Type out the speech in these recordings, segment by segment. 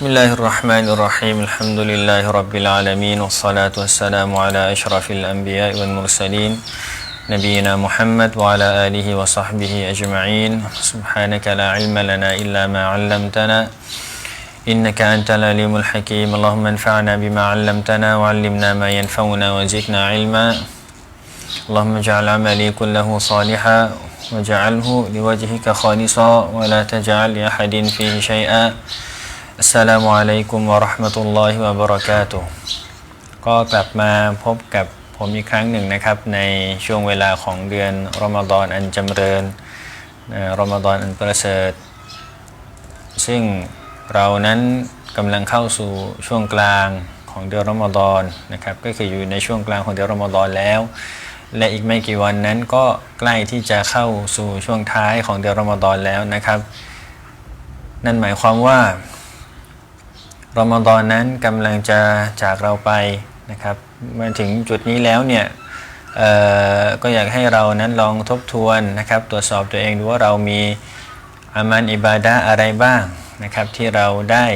بسم الله الرحمن الرحيم الحمد لله رب العالمين والصلاة والسلام على أشرف الأنبياء والمرسلين نبينا محمد وعلى آله وصحبه أجمعين سبحانك لا علم لنا إلا ما علمتنا إنك أنت العليم الحكيم اللهم انفعنا بما علمتنا وعلمنا ما ينفعنا وزدنا علما اللهم اجعل عملي كله صالحا واجعله لوجهك خالصا ولا تجعل لأحد فيه شيئا السلام عليكم ورحمة الله وبركاته ก็กลับมาพบกับผมอีกครั้งหนึ่งนะครับ ในช่วงเวลาของเดือนรอมฎอนอันจำเริญเอ่อรอมฎอนอันประเสริฐ ซึ่งเรานั้นกำลังเข้าสู่ช่วงกลางของเดือนรอมฎอนนะครับ ก็คืออยู่ในช่วงกลางของเดือนรอมฎอนแล้ว และอีกไม่กี่วันนั้นก็ใกล้ที่จะเข้าสู่ช่วงท้ายของเดือนรอมฎอนแล้วนะครับ นั่นหมายความว่า รอมฎอนนั้นกำลังจะจากเราไปนะครับมาถึงจุดนี้แล้วเนี่ยก็อยากให้เรานั้นลองทบทวนนะครับตรวจสอบตัวเองดูว่าเรามีอามันอิบาดะอะไรบ้างนะครับที่เราได้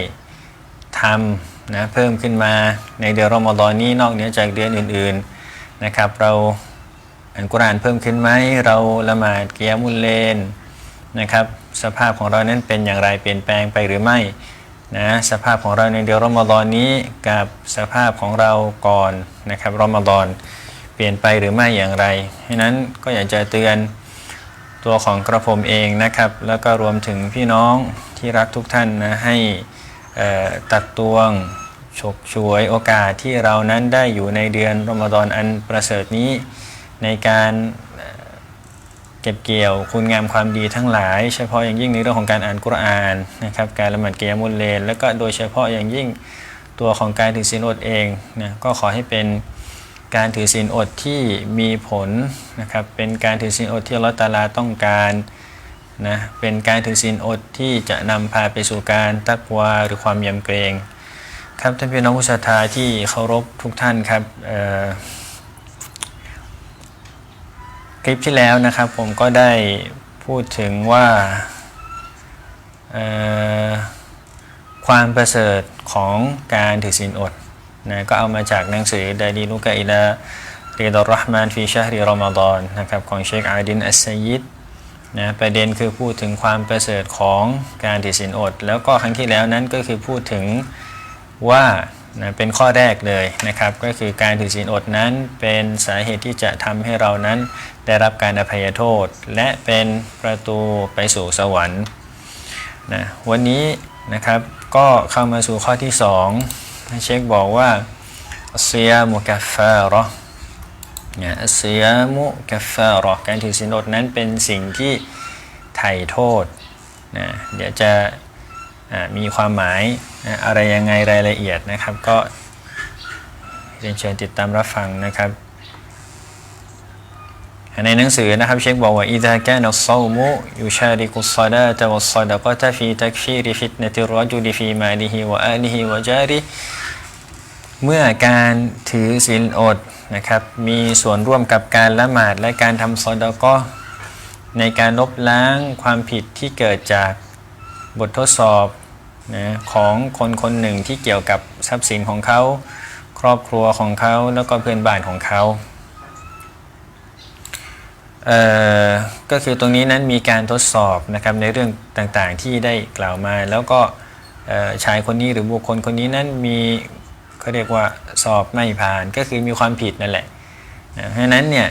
ทำนะเพิ่มขึ้นมาในเดือนรอมฎอนนี้นอกเหนือจากเดือนอื่นๆนะครับเราอ่านกุรานเพิ่มขึ้นไหมเราละหมาดเกียมุลเลนนะครับสภาพของเรานั้นเป็นอย่างไรเปลี่ยนแปลงไปหรือไม่ นะสภาพของเราในเดือนรอมฎอนนี้กับสภาพของเราก่อนนะครับรอมฎอนเปลี่ยนไปหรือไม่อย่างไรฉะนั้นก็อยากจะเตือนตัวของกระผมเองนะครับ แล้วก็รวมถึงพี่น้องที่รักทุกท่านนะให้ตักตวงฉกฉวยโอกาสที่เรานั้นได้อยู่ในเดือนรอมฎอนอันประเสริฐนี้ ในการ เก็บเกี่ยวคุณงามความดีทั้งหลาย เฉพาะอย่างยิ่งในเรื่องของการอ่านกุรอานนะครับการละหมาดเกียมุลเลน แล้วก็โดยเฉพาะอย่างยิ่งตัวของการถือศีลอดเองนะก็ขอให้เป็นการถือศีลอดที่มีผลนะครับเป็นการถือศีลอดที่ลอฮฺตาลาต้องการนะเป็นการถือศีลอดที่จะนำพาไปสู่การตักวาหรือความยำเกรงครับท่านพี่น้องผู้ศรัทธาที่เคารพทุกท่านครับเอ่อ คลิปที่แล้วนะครับผมก็ได้พูดถึงว่าความประเสริฐของการถือศีลอดนะก็เอามาจากหนังสือดดีลุกะอิลาเรียดรห์มานฟีชาฮรีรอมฎอนนะครับของเชคอาดินอัสซยิดนะประเด็นคือพูดถึงความประเสริฐของการถือศีลอด แล้วก็ครั้งที่แล้วนั้นก็คือพูดถึงว่า นะเป็นข้อแรกเลยนะครับ ก็คือการถือศีลอดนั้นเป็นสาเหตุที่จะทำให้เรานั้นได้รับการอภัยโทษ และเป็นประตูไปสู่สวรรค์นะวันนี้นะครับก็เข้ามาสู่ข้อที่สองเชคบอกว่าเซียมุกัฟฟารอเนี่ยเซียมุกัฟฟารอการถือศีลอดนั้นเป็นสิ่งที่ไถ่โทษนะเดี๋ยวจะมีความหมาย อะไรยังไงรายละเอียดนะครับ ก็เรียนเชิญติดตามรับฟังนะครับ ในหนังสือนะครับเชคบอกว่า إذا كان الصوم يشارك الصلاة والصدقة في تكفير فتنة الرجل في ماله وآله وجاره เมื่อการถือศีลอดนะครับ มีส่วนร่วมกับการละหมาดและการทำซอดาก็ในการลบล้างความผิดที่เกิดจากบททดสอบ นะของคนคนหนึ่งที่เกี่ยวกับทรัพย์สินของเขา ครอบครัวของเขาแล้วก็เพื่อนบ้านของเขาเอ่อก็คือตรงนี้นั้นมีการทดสอบนะครับในเรื่องต่างๆที่ได้กล่าวมา แล้วก็ชายคนนี้หรือบุคคลคนนี้นั้นมีเขาเรียกว่าสอบไม่ผ่านก็คือมีความผิดนั่นแหละนะเพราะนั้นเนี่ย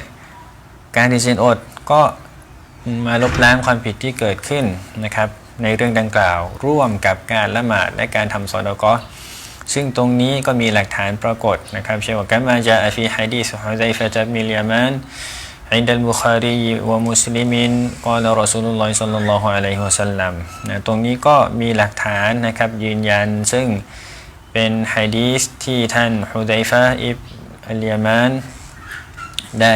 การดิสินอดก็มาลบล้างความผิดที่เกิดขึ้นนะครับ ในเรื่องดังกล่าวร่วมกับการละหมาดและการทำซอดากอซึ่งตรงนี้ก็มีหลักฐานปรากฏนะครับเช่นว่ากัมมาจาอฟีฮะดีสฮุซัยฟะจับมิลยามาน عند البخاري ومسلم قال رسول الله صلى الله عليه وسلم นะตรงนี้ก็มีหลักฐานนะครับยืนยัน ซึ่งเป็นฮะดีสที่ท่านฮุดัยฟะอิบอัลยามานได้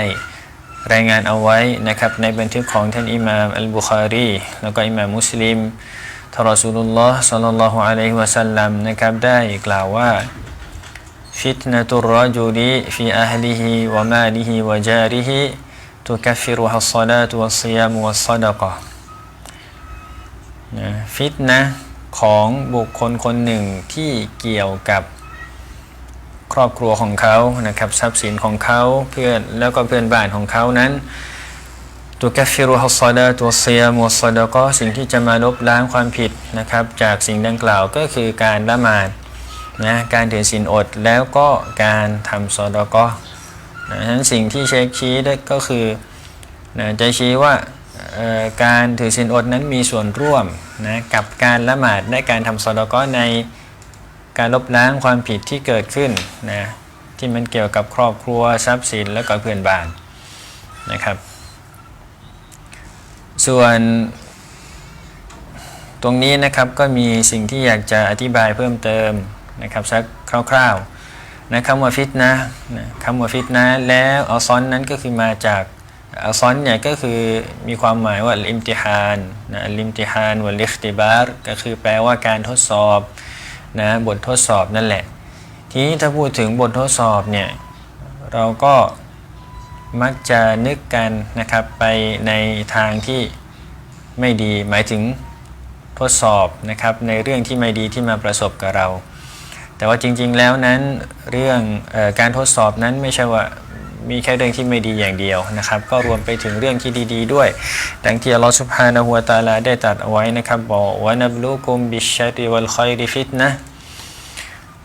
รายงานเอาไว้นะครับในบันทึกของท่านอิหม่ามอัลบุคารีแล้วก็อิหม่ามมุสลิมทารอสูลุลลอฮ์สัลลัลลอฮุอะลัยฮิวะสัลลัมนะครับได้กล่าวว่าฟิตนะตุรรจุลีฟีอัลลิฮิวะมาลิฮิวะจาริฮิตุกัฟฟิรุฮัสซาลาตุวัสซิยามุวัสซะดะกะห์นะฟิตนะของบุคคลคนหนึ่งที่เกี่ยวกับ รอบครัวของเขานะครับทรัพย์สินของเขาเพื่อนแล้วก็เพื่อนบ้านของเขานั้นตุกัฟฟิรุฮัสซาดาตัวเซียมัวซาดาก็สิ่งที่จะมาลบล้างความผิดนะครับ จากสิ่งดังกล่าวก็คือการละหมาดนะการถือศีลอดแล้วก็การทำซอดก็นะฉะนั้นสิ่งที่เช็คชี้ได้ก็คือนะจะชี้ว่าเอ่อการถือศีลอดนั้นมีส่วนร่วมนะกับการละหมาดและการทำซอดก็ใน การลบล้างความผิดที่เกิดขึ้นนะที่มันเกี่ยวกับครอบครัวทรัพย์สินและก็เพื่อนบ้านนะครับ ส่วนตรงนี้นะครับก็มีสิ่งที่อยากจะอธิบายเพิ่มเติมนะครับสักคร่าวๆนะคำว่าฟิตนะนะคำว่าฟิตนะแล้วอัลซอนนั้นก็คือมาจากอัลซอนเนี่ยก็คือมีความหมายว่าอิมติฮานนะอิมติฮานวัลลิคติบาร์ก็คือแปลว่าการทดสอบ นะบททดสอบนั่นแหละ ทีนี้ถ้าพูดถึงบททดสอบเนี่ยเราก็มักจะนึกกันนะครับไปในทางที่ไม่ดีหมายถึงทดสอบนะครับในเรื่องที่ไม่ดีที่มาประสบกับเรา แต่ว่าจริงๆแล้วนั้นเรื่องออการทดสอบนั้นไม่ใช่ว่า มีแค่เรื่องที่ไม่ดีอย่างเดียวนะครับ ก็รวมไปถึงเรื่องที่ดี ๆ ด้วย ดังที่อัลลอฮฺสุบฮานะฮูวะตาลาได้ตรัสเอาไว้นะครับบอกว่นับลูกุมบิชัริวัลคอยริฟิตนะ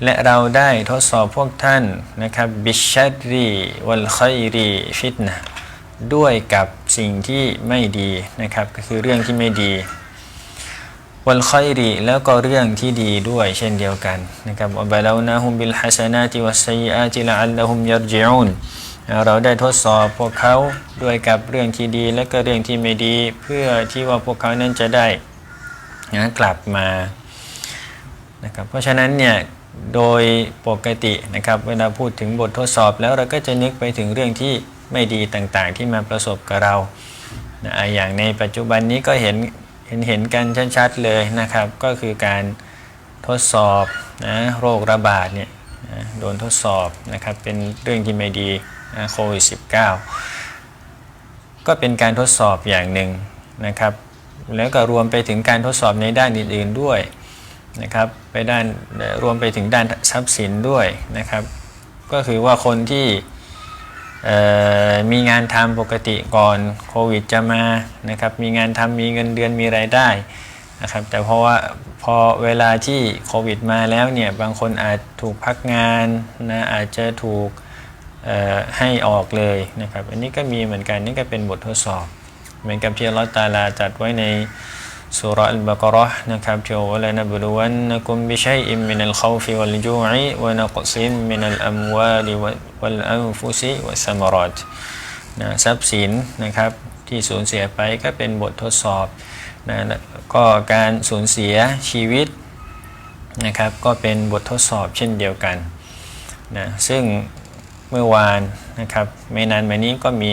และเราได้ทดสอบพวกท่านนะครับบิชัดรีวัลคอยรีฟิตนะด้วยกับสิ่งที่ไม่ดีนะครับ ก็คือเรื่องที่ไม่ดีวัลคอยรีแล้วก็เรื่องที่ดีด้วยเช่นเดียวกันนะครับอับลาวนาฮุมบิลฮัสนาติวัสซีอาติละอัลลฮุมยัรจิอุน เราได้ทดสอบพวกเขาด้วยกับเรื่องที่ดีและก็เรื่องที่ไม่ดี เพื่อที่ว่าพวกเขานั้นจะได้นะกลับมานะครับเพราะฉะนั้นเนี่ยโดยปกตินะครับเวลาพูดถึงบททดสอบแล้วเราก็จะนึกไปถึงเรื่องที่ไม่ดีต่างๆ ที่มาประสบกับเรานะอะอย่างในปัจจุบันนี้ก็เห็นเห็นเห็นกันชัดๆเลยนะครับ ก็คือการทดสอบนะโรคระบาดเนี่ยนะโดนทดสอบนะครับเป็นเรื่องที่ไม่ดี โควิด -19 ก็เป็นการทดสอบอย่างหนึ่งนะครับ แล้วก็รวมไปถึงการทดสอบในด้านอื่นๆด้วยนะครับ ไปด้านรวมไปถึงด้านทรัพย์สินด้วยนะครับ ก็คือว่าคนที่มีงานทำปกติก่อนโควิดจะมานะครับมีงานทำมีเงินเดือนมีรายได้นะครับแต่เพราะว่าพอเวลาที่โควิดมาแล้วเนี่ยบางคนอาจถูกพักงานนะอาจจะถูก ให้ออกเลยนะครับอันนี้ก็มีเหมือนกันนี่ก็เป็นบททดสอบ เหมือนกับที่อัลลอฮฺตาลาจัดไว้ในสุราอัลบากราะห์นะครับที่ว่าลนบลวนนะกุมบิชัยอิมมินัลขาวฟิวัลจูอิวะนักซิมมินัลอัมวาลิวัลอันฟุซิวัสมารอตนะทรัพย์สินนะครับที่สูญเสียไปก็เป็นบททดสอบนะก็การสูญเสียชีวิตนะครับก็เป็นบททดสอบเช่นเดียวกันนะซึ่ง เมื่อวานนะครับไม่นานมานี้ก็มี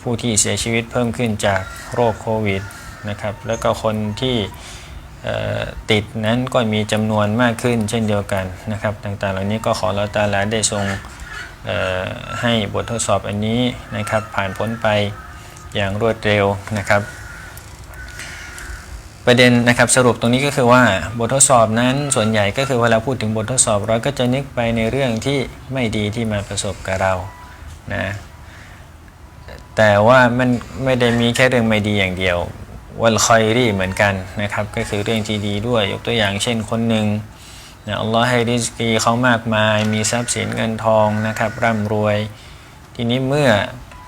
ผู้ที่เสียชีวิตเพิ่มขึ้นจากโรคโควิดนะครับแล้วก็คนที่ติดนั้นก็มีจำนวนมากขึ้นเช่นเดียวกันนะครับต่างๆ เหล่านี้ก็ขอเราตาลาได้ทรงให้บททดสอบอันนี้นะครับผ่านพ้นไปอย่างรวดเร็วนะครับ ประเด็นนะครับสรุปตรงนี้ก็คือว่าบททดสอบนั้นส่วนใหญ่ก็คือเวลาพูดถึงบททดสอบเราก็จะนึกไปในเรื่องที่ไม่ดีที่มาประสบกับเรานะแต่ว่ามันไม่ได้มีแค่เรื่องไม่ดีอย่างเดียววัลคอยรีเหมือนกันนะครับก็คือเรื่องที่ดีด้วย ยกตัวอย่างเช่นคนหนึ่งนะอัลลอฮ์ให้ริสกีเขามากมาย มีทรัพย์สินเงินทองนะครับร่ำรวย ทีนี้เมื่อ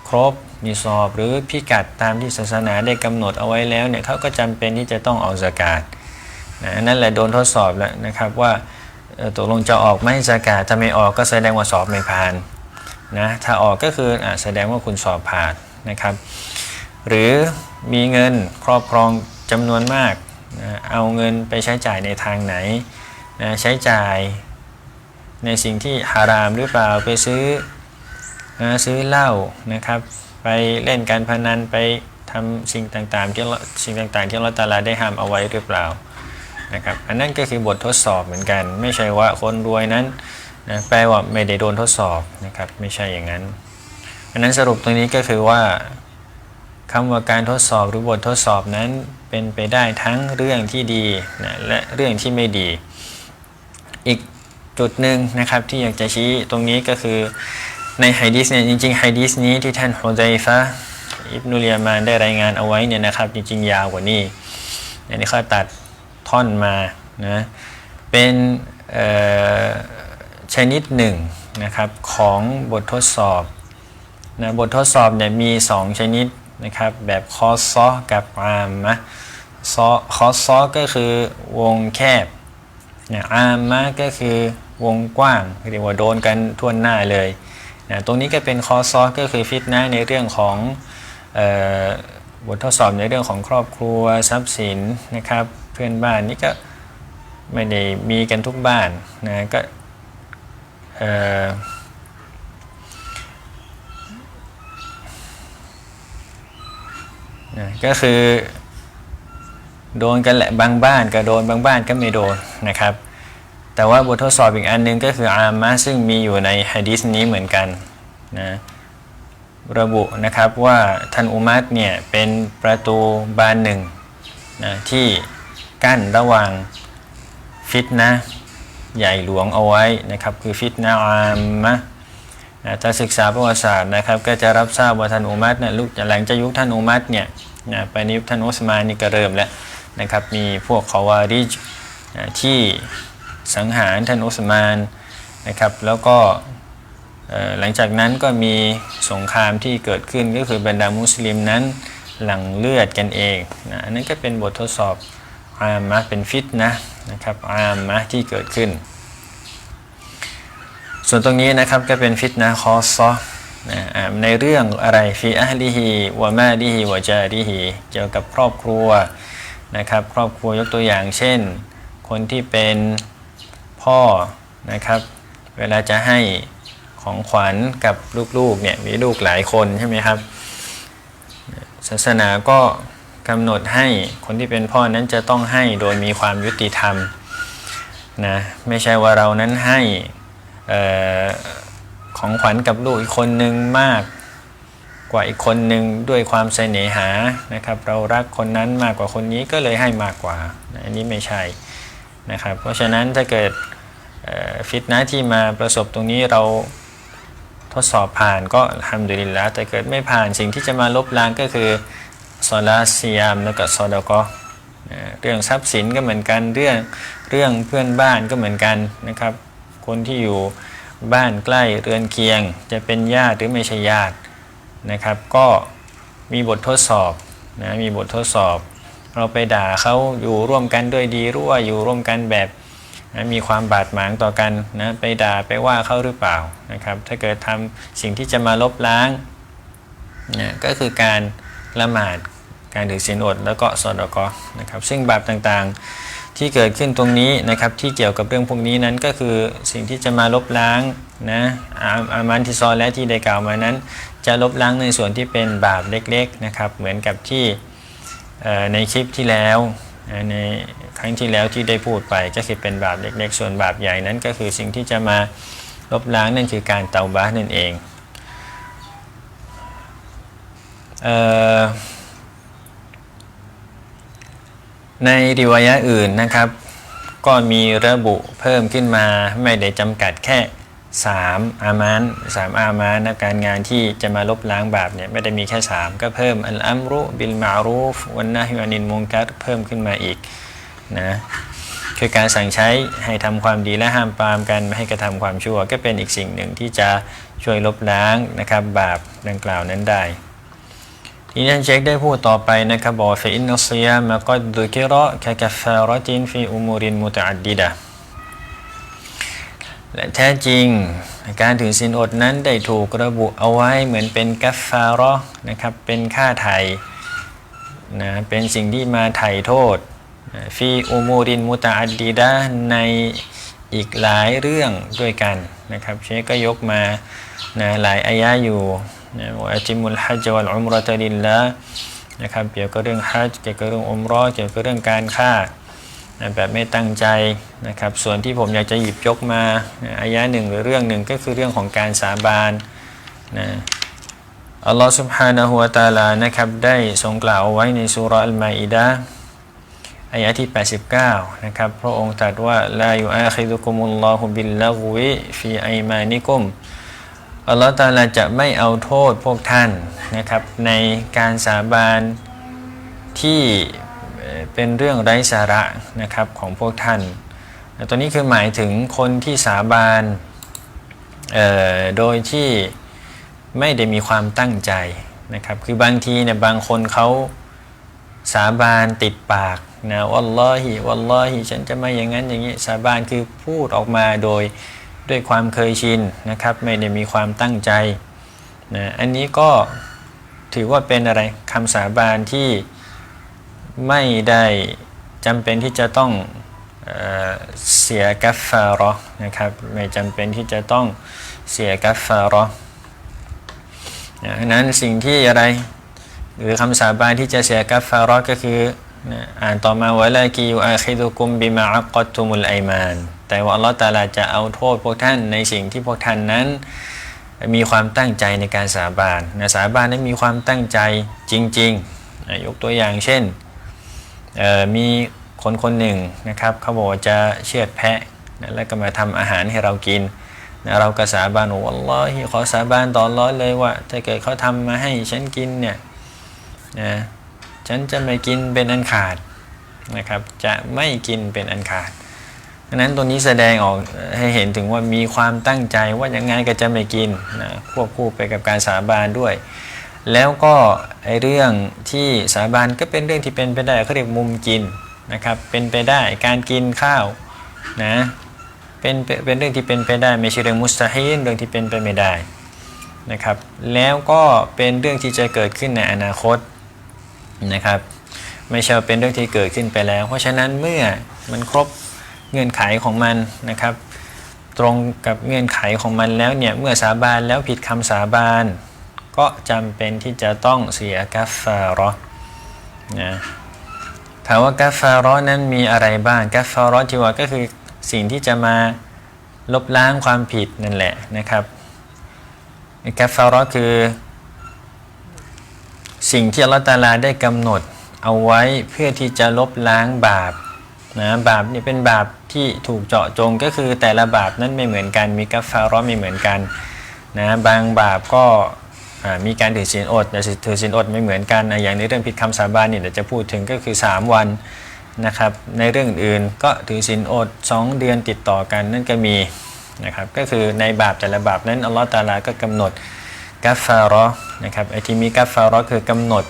ครบ มีสอบหรือพิกัดตามที่ศาสนาได้กำหนดเอาไว้แล้วเนี่ยเขาก็จำเป็นที่จะต้องออกสกาดนะนั่นแหละโดนทดสอบแล้วนะครับว่าตกลงจะออกไหม่สกาดถ้าไม่ออกก็แสดงว่าสอบไม่ผ่านนะถ้าออกก็คืออแสดงว่าคุณสอบผ่านนะครับ หรือมีเงินครอบครองจำนวนมากนะเอาเงินไปใช้จ่ายในทางไหนนะใช้จ่ายในสิ่งที่ฮารามหรือเปล่าไปซื้อนะซื้อเหล้านะครับ ไปเล่นการพนันไปทำสิ่งต่างๆที่สิ่งต่างๆ ที่เราตาลาได้ห้ามเอาไว้หรือเปล่านะครับอันนั้นก็คือบททดสอบเหมือนกัน ไม่ใช่ว่าคนรวยนั้นนะแปลว่าไม่ได้โดนทดสอบนะครับไม่ใช่อย่างนั้นอันนั้นสรุปตรงนี้ก็คือว่าคำว่าการทดสอบหรือบททดสอบนั้นเป็นไปได้ทั้งเรื่องที่ดีนะและเรื่องที่ไม่ดี อีกจุดหนึ่งนะครับที่อยากจะชี้ตรงนี้ก็คือ ในไฮดิสเนี่ยจริงๆไฮดิสนี้ที่ท่านฮุไซฟะอิบนุเลียมานได้รายงานเอาไว้เนี่ยนะครับจริงๆยาวกว่านี้อันนี้เขาตัดท่อนมานะเป็นชนิดหนึ่งนะครับของบททดสอบนะบททดสอบเนี่ยมี 2 ชนิดนะครับแบบคอซอกับอามมะซอคอซอก็คือวงแคบนะอามมะก็คือวงกว้างเรียกว่าโดนกันทั่วหน้าเลย นะตรงนี้ก็เป็นคอซอก็คือฟิตนะในเรื่องของออบททดสอบในเรื่องของครอบครัวทรัพย์สินนะครับ เพื่อนบ้านนี่ก็ไม่ได้มีกันทุกบ้านนะก็นะก็คือโดนกันแหละบางบ้านก็โดนบางบ้านก็ไม่โดนนะครับ แต่ว่าบททดสอบอีกอันหนึงก็คืออามะซึ่งมีอยู่ในฮะดีษนี้เหมือนกันนะระบุนะครับว่าท่านอุมัตเนี่ยเป็นประตูบานหนึ่งนะที่กั้นระหว่างฟิตนะใหญ่หลวงเอาไว้นะครับคือฟิตนะอามะนะถ้าศึกษาประวัติศาสตร์นะครับก็จะรับทราบว่าท่านอุมัตเนี่ยลุกหลังจากยุคท่านอุมัตเนี่ยนะไปในยุคท่านอุสมานนี่ก็เริ่มแล้วนะครับมีพวกคาวาริจนะที่ สังหารท่านอุสมานนะครับ แล้วก็หลังจากนั้นก็มีสงครามที่เกิดขึ้นก็คือบรรดามุสลิมนั้นหลั่งเลือดกันเองนะอันนั้นก็เป็นบททดสอบอามะเป็นฟิตนะนะครับอามะที่เกิดขึ้น ส่วนตรงนี้นะครับก็เป็นฟิตนะคอซอนะในเรื่องอะไรฟีอะฮลิฮีวะมาลิฮีวะจาริฮีเกี่ยวกับครอบครัวนะครับครอบครัวยกตัวอย่างเช่น คนที่เป็น พ่อนะครับ เวลาจะให้ของขวัญกับลูกๆเนี่ยมีลูกหลายคนใช่ไหมครับ ศาสนาก็กำหนดให้คนที่เป็นพ่อนั้นจะต้องให้โดยมีความยุติธรรมนะไม่ใช่ว่าเรานั้นให้ของขวัญกับลูกอีกคนหนึ่งมากกว่าอีกคนหนึ่งด้วยความเสน่หานะครับ เรารักคนนั้นมากกว่าคนนี้ก็เลยให้มากกว่านะอันนี้ไม่ใช่นะครับ เพราะฉะนั้นถ้าเกิด ฟิตนะที่มาประสบตรงนี้เราทดสอบผ่านก็ทำดุลิลละแต่เกิดไม่ผ่านสิ่งที่จะมาลบล้างก็คือซอลาซียมแล้วก็ซอดากอเรื่องทรัพย์สินก็เหมือนกันเรื่องเรื่องเพื่อนบ้านก็เหมือนกันนะครับ คนที่อยู่บ้านใกล้เรือนเคียง จะเป็นญาติหรือไม่ใช่ญาตินะครับ ก็มีบททดสอบนะมีบททดสอบ เราไปด่าเขาอยู่ร่วมกันด้วยดีรือว่าอยู่ร่วมกันแบบ นะมีความบาดหมางต่อกันนะไปด่าไปว่าเขาหรือเปล่านะครับถ้าเกิดทำสิ่งที่จะมาลบล้างนะก็คือการละหมาดการถือศีลอดแล้วก็สอดอกอนะครับซึ่งบาปต่างๆที่เกิดขึ้นตรงนี้นะครับที่เกี่ยวกับเรื่องพวกนี้นั้นก็คือสิ่งที่จะมาลบล้างนะอามันที่ซอและที่ได้กล่าวมานั้น จะลบล้างในส่วนที่เป็นบาปเล็กๆนะครับเหมือนกับที่ในคลิปที่แล้วใน ครั้งที่แล้วที่ได้พูดไปก็คือเป็นบาปเล็ก ๆ ส่วนบาปใหญ่นั้นก็คือสิ่งที่จะมาลบล้างนั่นคือการเตาบะห์นั่นเองเอ่อในริวายะอื่นนะครับ ก็มีระบุเพิ่มขึ้นมาไม่ได้จำกัดแค่ 3 อามานสามอามานนะการงานที่จะมาลบล้างบาปเนี่ยไม่ได้มีแค่ 3 ก็เพิ่มอัลอัมรุบิลมารูฟวันนะฮิวานินมุงกัดเพิ่มขึ้นมาอีก นะคือการสั่งใช้ให้ทำความดีและห้ามปรามกันไม่ให้กระทำความชั่ว ก็เป็นอีกสิ่งหนึ่งที่จะช่วยลบล้างนะครับบาปดังกล่าวนั้นได้ทีนี้ท่านเช็คได้พูดต่อไปนะครับบอกว่าฟอินนัสซิยามะกัดดุกิระคกัฟฟาระตินฟีอุมูรินมุตอัดดิดะและแท้จริงการถือศีลอดนั้นได้ถูกระบุเอาไว้เหมือนเป็นกัฟฟาระนะครับเป็นค่าไถ่นะเป็นสิ่งที่มาไถ่โทษ ฟีอุมูรินมุตอัดดิดะในอีกหลายเรื่องด้วยกันนะครับเชคก็ยกมานะหลายอายะอยู่ นะวะอัจิมุลฮัจญ์วัลอุมเราะตะลิลละนะครับเกี่ยวกับเรื่องฮัจญ์เกี่ยวกับเรื่องอุมเราะห์เกี่ยวกับเรื่องการฆ่านะแบบไม่ตั้งใจนะครับส่วนที่ผมอยากจะหยิบยกมานะอายะหนึ่งหรือเรื่องหนึ่งก็คือเรื่องของการสาบานนะ อัลลอฮ์ سبحانه และ تعالى นะครับได้ทรงกล่าวเอาไว้ในสุราอัลมาอิดะห์ อายะที่ 89 นะครับ พระองค์ตรัสว่าลายูอาคิดุคุมุลลอฮุบิลลาวิฟีไอมานิกุมอัลลอฮ์ตาลาจะไม่เอาโทษพวกท่านนะครับ ในการสาบานที่เป็นเรื่องไร้สาระนะครับของพวกท่าน ตัวนี้คือหมายถึงคนที่สาบานโดยที่ไม่ได้มีความตั้งใจนะครับ คือบางทีเนี่ยบางคนเขาสาบานติดปาก นะวัลลอฮิวัลลอฮิฉันจะไม่อย่างนั้นอย่างนี้สาบานคือพูดออกมาโดยด้วยความเคยชินนะครับ ไม่ได้มีความตั้งใจนะอันนี้ก็ถือว่าเป็นอะไรคำสาบานที่ไม่ได้จำเป็นที่จะต้องเอเสียกัฟฟาราะห์นะครับไม่จำเป็นที่จะต้องเสียกัฟฟาราะห์นะฉะนั้นสิ่งที่อะไรหรือคำสาบานที่จะเสียกัฟฟาร์ก็คือ นะอ่านต่อมาวะลากิยูอาคิดุกุมบิมาอักกตุมุลไอมาน แต่ว่าอัลลอฮฺตาลาจะเอาโทษพวกท่านในสิ่งที่พวกท่านนั้น มีความตั้งใจในการสาบานนะสาบานนั้นมีความตั้งใจจริงๆนะยกตัวอย่างเช่นมีคนคนหนึ่งนะครับเขาบอกว่าจะเชือดแพะนะแล้วก็มาทำอาหารให้เรากินนะเราก็สาบานว่าอัลลอฮิขอสาบานต่ออัลลอฮ์เลยว่าถ้าเกิดเขาทำมาให้ฉันกินเนี่ยนะ ฉันจะไม่กินเป็นอันขาดนะครับ จะไม่กินเป็นอันขาดดังนั้นตัวนี้แสดงออกให้เห็นถึงว่ามีความตั้งใจว่ายังไงก็จะไม่กินนะควบคู่ไปกับการสาบานด้วย แล้วก็ไอเรื่องที่สาบานก็เป็นเรื่องที่เป็นไปได้เขาเรียกมุมกินนะครับเป็นไปได้การกินข้าวนะเป็นเป็นเรื่องที่เป็นไปได้ไม่ใช่เรื่องมุสตาฮินเรื่องที่เป็นไปไม่ได้นะครับแล้วก็เป็นเรื่องที่จะเกิดขึ้นในอนาคต นะครับ ไม่ใช่เป็นเรื่องที่เกิดขึ้นไปแล้ว เพราะฉะนั้นเมื่อมันครบเงื่อนไขของมันนะครับ ตรงกับเงื่อนไขของมันแล้วเนี่ยเมื่อสาบานแล้วผิดคำสาบาน ก็จำเป็นที่จะต้องเสียกัฟฟาราะห์นะถามว่ากัฟฟาราะห์นั้นมีอะไรบ้างกัฟฟาราะห์ที่ว่าก็คือสิ่งที่จะมาลบล้างความผิดนั่นแหละนะครับกัฟฟาราะห์คือ สิ่งที่อัลลอฮฺตาลาได้กำหนดเอาไว้เพื่อที่จะลบล้างบาปนะบาปนี่เป็นบาปที่ถูกเจาะจงก็คือแต่ละบาปนั้นไม่เหมือนกันมีกัฟฟาราะห์ไม่เหมือนกันนะบางบาปก็มีการถือศีลอดแต่ถือศีลอดไม่เหมือนกันนะอย่างในเรื่องผิดคำสาบานนี่เดี๋ยวจะพูดถึงก็คือ 3 วันนะครับในเรื่องอื่นก็ถือศีลอด 2 เดือนติดต่อกันนั่นก็มีนะครับก็คือในบาปแต่ละบาปนั้นอัลลอฮฺตาลาก็กำหนด กัฟฟาร์นะครับไอที่มีกัฟฟาร์คือกำหนด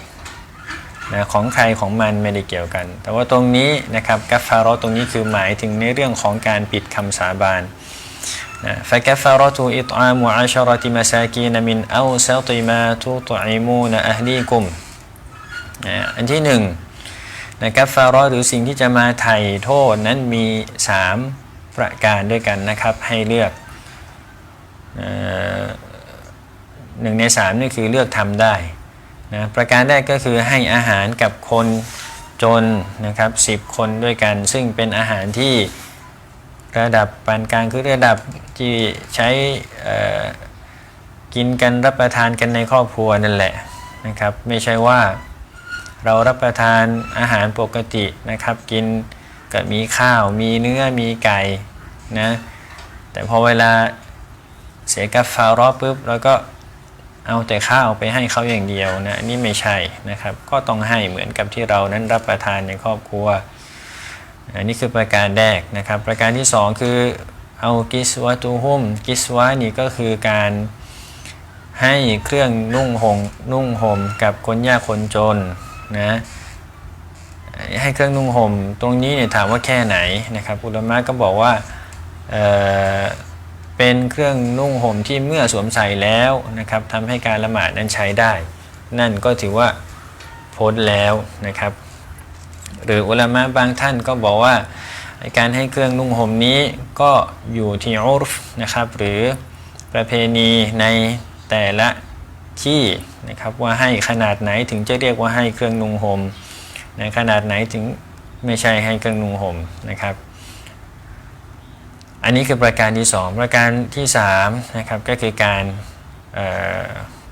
นะของใครของมันไม่ได้เกี่ยวกัน แต่ว่าตรงนี้นะครับกัฟฟาร์ตรงนี้คือหมายถึงในเรื่องของการปิดคำสาบานนะฟะกัฟฟาราะตุอิตอามุอาชรติมาซากีนมินเอาซาติมาตุตอิมูนอะฮลีกุมนะอันที่หนึ่งนะกัฟฟาราะห์หรือสิ่งที่จะมาไถ่โทษนั้นมี 3 ประการด้วยกันนะครับให้เลือกเอ่อ หนึ่งในสามนี่คือเลือกทำได้นะประการแรกก็คือให้อาหารกับคนจนนะครับ10คนด้วยกัน ซึ่งเป็นอาหารที่ระดับปานกลางคือระดับที่ใช้กินกันรับประทานกันในครอบครัวนั่นแหละนะครับไม่ใช่ว่าเรารับประทานอาหารปกตินะครับกินก็มีข้าวมีเนื้อมีไก่นะแต่พอเวลาเสียกัฟฟาราะห์ปุ๊บแล้วก็ เอาแต่ข้าวไปให้เขาอย่างเดียวนะนี่ไม่ใช่นะครับ ก็ต้องให้เหมือนกับที่เรานั้นรับประทานในครอบครัวอันนี้คือประการแรกนะครับ ประการที่สองคือเอากิสวะตูหุมกิสวะนี่ก็คือการให้เครื่องนุ่งห่มนุ่งห่มกับคนยากคนจนนะให้เครื่องนุ่งห่มตรงนี้เนี่ยถามว่าแค่ไหนนะครับอุลมะก็บอกว่า เป็นเครื่องนุ่งห่มที่เมื่อสวมใส่แล้วนะครับทำให้การละหมาดนั้นใช้ได้ นั่นก็ถือว่าพ้นแล้วนะครับ หรืออุลามะบางท่านก็บอกว่าการให้เครื่องนุ่งห่มนี้ก็อยู่ที่อุรฟนะครับหรือประเพณีในแต่ละที่นะครับว่าให้ขนาดไหนถึงจะเรียกว่าให้เครื่องนุ่งห่มในขนาดไหนถึงไม่ใช่ให้เครื่องนุ่งห่มนะครับ อันนี้คือประการที่ 2 ประการที่3นะครับก็คือการ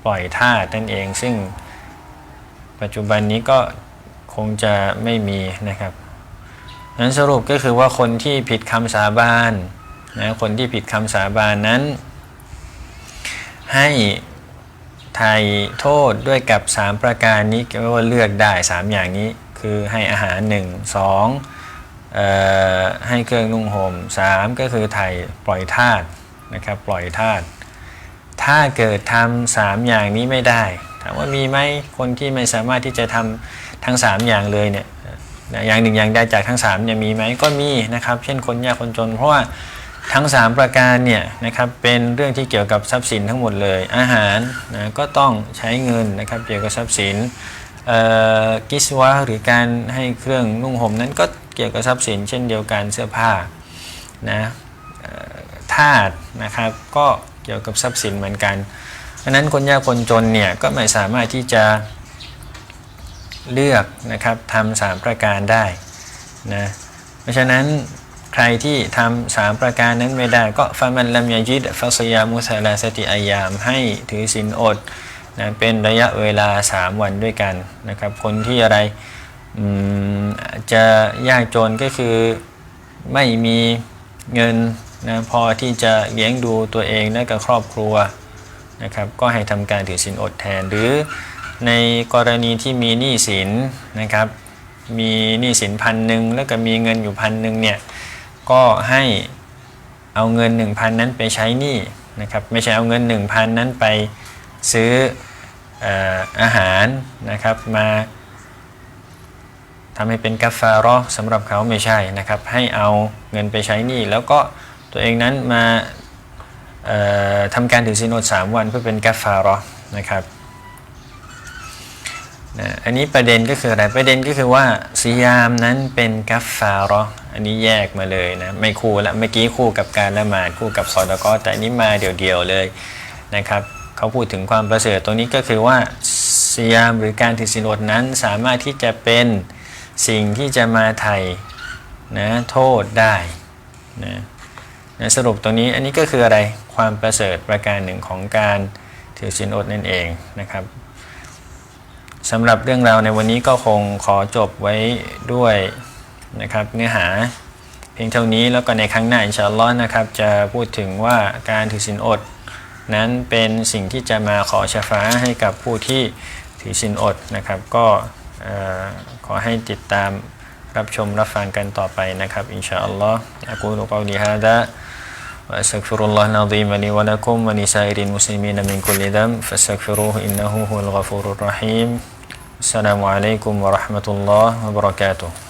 ปล่อยทาสนั่นเอง ซึ่งปัจจุบันนี้ก็คงจะไม่มีนะครับนั้นสรุปก็คือว่าคนที่ผิดคำสาบานนะคนที่ผิดคำสาบานนั้น ให้ไทยโทษด้วยกับ 3 ประการนี้ก็ว่าเลือกได้ 3 อย่างนี้คือให้อาหาร 1 2เอ่อ ให้เครื่องนุ่งห่ม3ก็คือไทยปล่อยทาสนะครับปล่อยทาสถ้าเกิดทำสามอย่างนี้ไม่ได้ถามว่ามีไหมคนที่ไม่สามารถที่จะทำทั้ง 3 อย่างเลยเนี่ยอย่างหนึ่งอย่างใดจากทั้ง3เนี่ยมีไหมก็มีนะครับเช่นคนยากคนจน เพราะว่าทั้ง 3 ประการเนี่ยนะครับเป็นเรื่องที่เกี่ยวกับทรัพย์สินทั้งหมดเลย อาหารนะก็ต้องใช้เงินนะครับเกี่ยวกับทรัพย์สิน กิสวะหรือการให้เครื่องนุ่งห่มนั้นก็เกี่ยวกับทรัพย์สินเช่นเดียวกันเสื้อผ้านะเอ่อทาสนะครับก็เกี่ยวกับทรัพย์สินเหมือนกันเพราะนั้นคนยากคนจนเนี่ยก็ไม่สามารถที่จะเลือกนะครับทำสามประการได้นะเพราะฉะนั้นใครที่ทำสามประการนั้นไม่ได้ก็ฟามันลัมยาจิดฟัสยามุสลาสติอายามให้ถือศีลอด นะเป็นระยะเวลา 3 วันด้วยกันนะครับ คนที่อะไรจะยากจนก็คือไม่มีเงินนะพอที่จะเลี้ยงดูตัวเองและกับครอบครัวนะครับก็ให้ทำการถือศีลอดแทน หรือในกรณีที่มีหนี้สินนะครับมีหนี้สินพันหนึ่งแล้วก็มีเงินอยู่พันหนึ่งเนี่ยก็ให้เอาเงิน 1,000 นั้นไปใช้หนี้นะครับไม่ใช่เอาเงิน 1,000 นั้นไป ซื้อออาหารนะครับมาทำให้เป็นกาฟารอสำหรับเขาไม่ใช่นะครับ ให้เอาเงินไปใช้หนี้แล้วก็ตัวเองนั้นมาทำการถือศีลอด3วันเพื่อเป็นกาฟารอนะครับนะอันนี้ประเด็นก็คืออะไรประเด็นก็คือว่าซิยามนั้นเป็นกัฟฟารออันนี้แยกมาเลยนะไม่คู่ละเมื่อกี้คู่กับการละหมาดคู่กับซอดกอแต่อันนี้มาเดี่ยวๆเลยนะครับ เขาพูดถึงความประเสริฐตรงนี้ก็คือว่าซิยามหรือการถือศีลอดนั้นสามารถที่จะเป็นสิ่งที่จะมาไถ่นะโทษได้นะนะสรุปตรงนี้อันนี้ก็คืออะไรความประเสริฐประการหนึ่งของการถือศีลอดนั่นเองนะครับสำหรับเรื่องราวในวันนี้ก็คงขอจบไว้ด้วยนะครับเนื้อหาเพียงเท่านี้แล้วก็ในครั้งหน้าอินชาอัลลอฮ์นะครับจะพูดถึงว่าการถือศีลอด นั้นเป็นสิ่งที่จะมาขอชะฟ้าให้กับผู้ที่ถือศีลอดนะครับ ก็เอ่อขอให้ติดตามรับชมรับฟังกันต่อไปนะครับอินชาอัลลอฮ์อะกูลุกอลิฮาดะ وأستغفر الله العظيم لي ولكم ولسائر المسلمين من كل ذنب فاستغفروه إنه هو الغفور الرحيم السلام عليكم ورحمة الله وبركاته